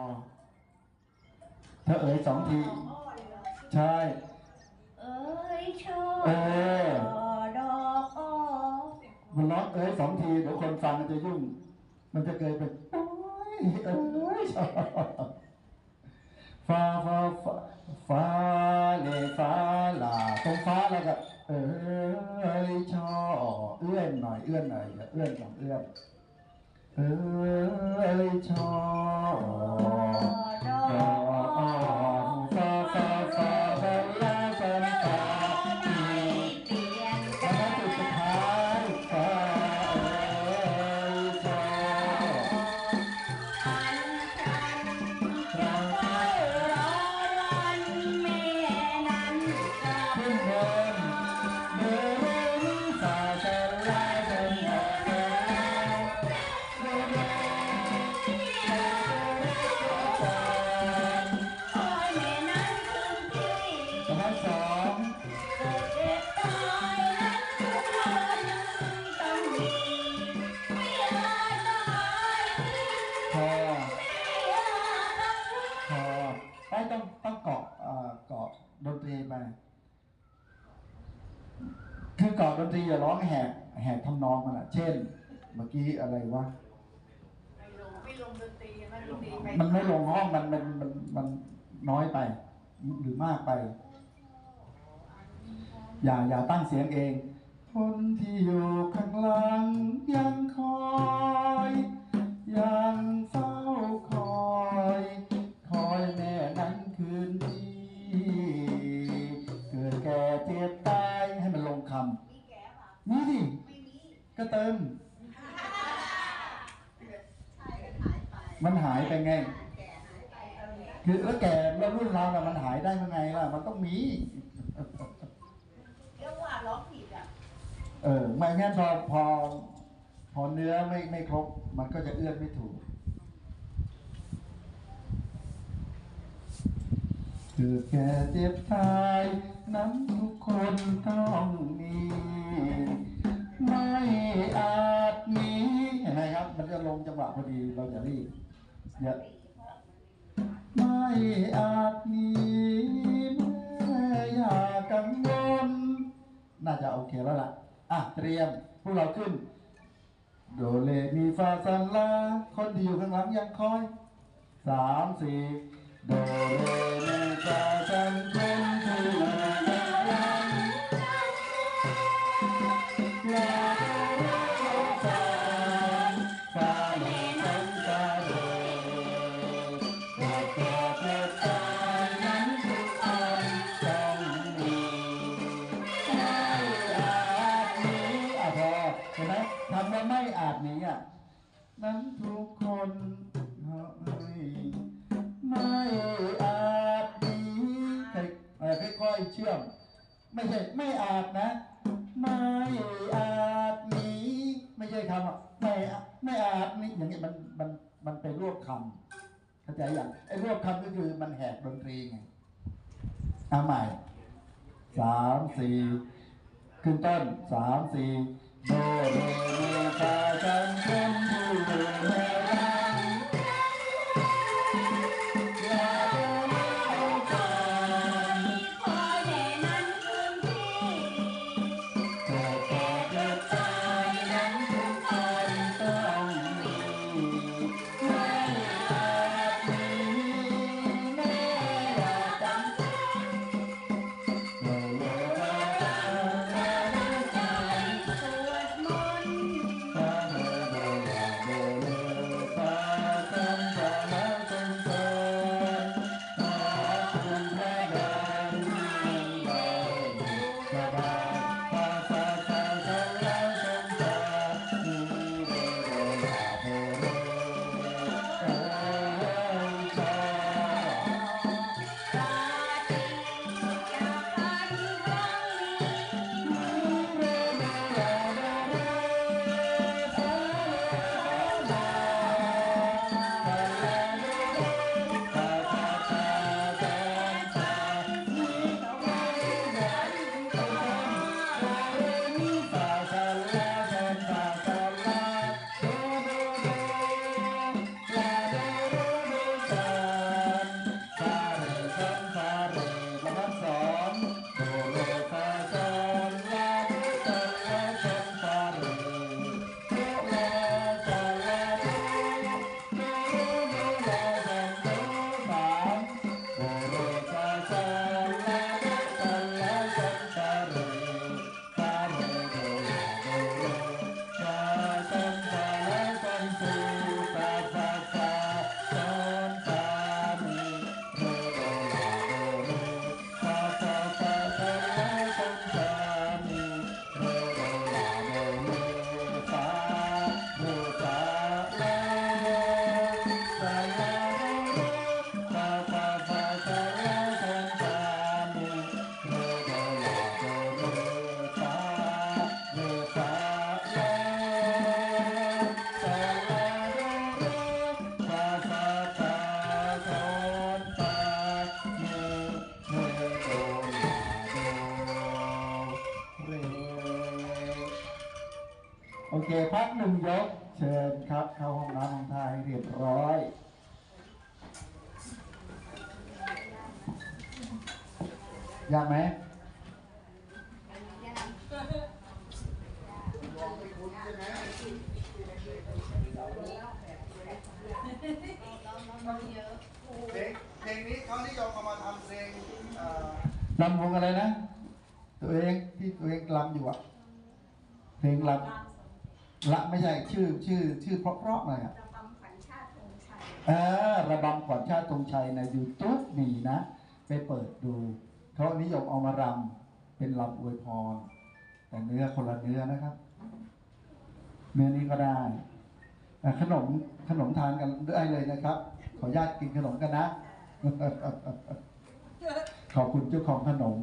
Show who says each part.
Speaker 1: อเอ๋ยสองที ใช่
Speaker 2: เอ้ยชอ
Speaker 1: เออ
Speaker 2: ดอกอ้อ
Speaker 1: มันร้องเอ้ยสองทีเดี๋ยวคนฟังมันจะยุ่ง มันจะเกิดเป็นโอ้ยเอ้ยชอบฟ้าฟ้าฟ้าฟ้าเลฟ้าลาตรงฟ้าแล้วก็เอ้ยชอบเอื้อนหน่อยเอื้อนหน่อยอย่าเอื้อนสองเอื้อน เอ้ยชอบ
Speaker 2: ดอ
Speaker 1: ดอก
Speaker 2: อ้อ
Speaker 1: อ
Speaker 2: เกาะ
Speaker 1: ดน
Speaker 2: ต
Speaker 1: รีอย่าร้องแหกแหกทำนองมันอะเช่น เมื่อกี้อะไรวะ
Speaker 3: ไม่ลงไม่ลงดนตรีมันดนตรีไป
Speaker 1: มันไม่ลงห้องมันมันมันมันน้อยไป หรือมากไป อย่าอย่าตั้งเสียงเองคนที่อยู่ข้างหลังยังคอยยังเฝ้า ก็เติม
Speaker 3: ใช่ก็หายไป
Speaker 1: มันหายไปไง
Speaker 3: แก่หายไปเออ
Speaker 1: คือแล้วแก่แล้วรุ่นเราน่ะมันหายได้ยังไงล่ะ มันต้องมี
Speaker 3: เรียกว่าร้องผิดอะ
Speaker 1: เออไม่งั้นพอพอพอเนื้อไม่ไม่ครบ มันก็จะเอื้อนไม่ถูกคือแก่เจ็บตาย นั้นทุกคนต้องมีไม่ ลงจังหวะพอดีเราอย่ารีบอย่าไม่อาจหนีเมื่ออย่ากังวลน่าจะโอเคแล้วล่ะ อะเตรียมพวกเราขึ้น โดเลมีฟาซันลา คนที่อยู่ข้างหลังยังคอยสามสี่โดเลมีฟาซันคนที่อยู่ นั้นทุกคนเฮ้ไม่อาจหนีค่อยๆเชื่อม ไม่ใช่ไม่อาจนะ ไม่อาจหนีไม่ใช่คำอะไม่ไม่อาจนี่อย่างเงี้ยมันมันมันเป็นรวบคำเข้าใจอย่างไอ้รวบคำก็คือมันแหกดนตรีไงเอาใหม่สามสี่ขึ้นต้นสามสี่โดเรมีฟาจัน Hello. พักหนึ่งยก เชิญครับ เข้าห้องน้ำห้องทายเรียบร้อย ยากไหม
Speaker 4: เพลงเพลงนี้เขานิยมเอามาทำเพลงเอ่อ
Speaker 1: ลำวงอะไรนะ ตัวเองที่ตัวเองลำอยู่อะเพลงลำ ละไม่ใช่ชื่อชื่อชื่อเพราะๆหน่อยอะ
Speaker 3: ระบำขวัญชาติธงชัย
Speaker 1: เออระบำขวัญชาติธงชัยใน YouTube มีนะ ไปเปิดดูเขานิยมเอามารำเป็นลำอวยพร แต่เนื้อคนละเนื้อนะครับ เนื้อนี้ก็ได้อะขนมขนมทานกันได้เลยนะครับ ขออนุญาตกินขนมกันนะ ขอบคุณเจ้าของขนม